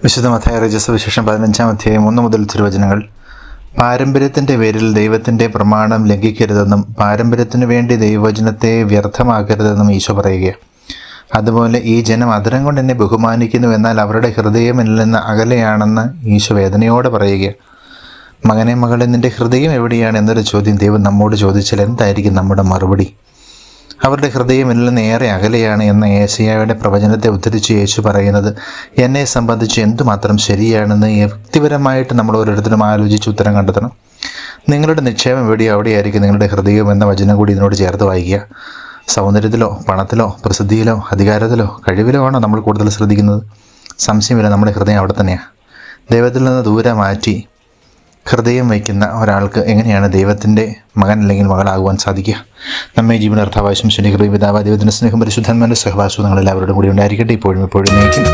വിശുദ്ധ രജസവിശേഷം രജസ് വിശേഷം പതിനഞ്ചാം അധ്യായം ഒന്ന് മുതൽ തിരുവചനങ്ങൾ. പാരമ്പര്യത്തിന്റെ പേരിൽ ദൈവത്തിന്റെ പ്രമാണം ലംഘിക്കരുതെന്നും പാരമ്പര്യത്തിനു വേണ്ടി ദൈവവചനത്തെ വ്യർത്ഥമാക്കരുതെന്നും ഈശോ പറയുക അതുപോലെ ഈ ജനം അതിരം കൊണ്ട് എന്നെ ബഹുമാനിക്കുന്നു എന്നാൽ അവരുടെ ഹൃദയം എന്നിൽ നിന്ന് അകലെയാണെന്ന് ഈശോ വേദനയോടെ പറയുക മകനെ മകളെ നിന്റെ ഹൃദയം എവിടെയാണ് എന്നൊരു ചോദ്യം ദൈവം നമ്മോട് ചോദിച്ചാൽ എന്തായിരിക്കും നമ്മുടെ മറുപടി? അവരുടെ ഹൃദയം എന്നിൽ നിന്ന് ഏറെ അകലെയാണ് എന്ന ഏശയായുടെ പ്രവചനത്തെ ഉദ്ധരിച്ച് യേശു പറയുന്നത്. എന്നെ സംബന്ധിച്ച് എന്തുമാത്രം ശരിയാണെന്ന് വ്യക്തിപരമായിട്ട് നമ്മൾ ഓരോരുത്തരും ആലോചിച്ച് ഉത്തരം കണ്ടെത്തണം. നിങ്ങളുടെ നിക്ഷേപം എവിടെയോ അവിടെയായിരിക്കും നിങ്ങളുടെ ഹൃദയം എന്ന വചനം കൂടി ഇതിനോട് ചേർത്ത് വായിക്കുക. സൗന്ദര്യത്തിലോ പണത്തിലോ പ്രസിദ്ധിയിലോ അധികാരത്തിലോ കഴിവിലോ ആണോ നമ്മൾ കൂടുതൽ ശ്രദ്ധിക്കുന്നത്? സംശയമില്ല നമ്മുടെ ഹൃദയം അവിടെ തന്നെയാണ് ദൈവത്തിൽ നിന്ന് ദൂരെ മാറ്റി ഹൃദയം വയ്ക്കുന്ന ഒരാൾക്ക് എങ്ങനെയാണ് ദൈവത്തിന്റെ മകൻ അല്ലെങ്കിൽ മകളാകുവാൻ സാധിക്കുക? നമ്മെ ജീവനർത്ഥാവശ്യം ശനി ഹൃദയ പിതാവ് ദൈവത്തിന്റെ സ്നേഹം പരിശുദ്ധന്മാരുടെ സഹവാസവും നിങ്ങൾ എല്ലാവരോടും കൂടി ഉണ്ടായിരിക്കട്ടെ. ഇപ്പോഴും ഇപ്പോഴും നയിക്കും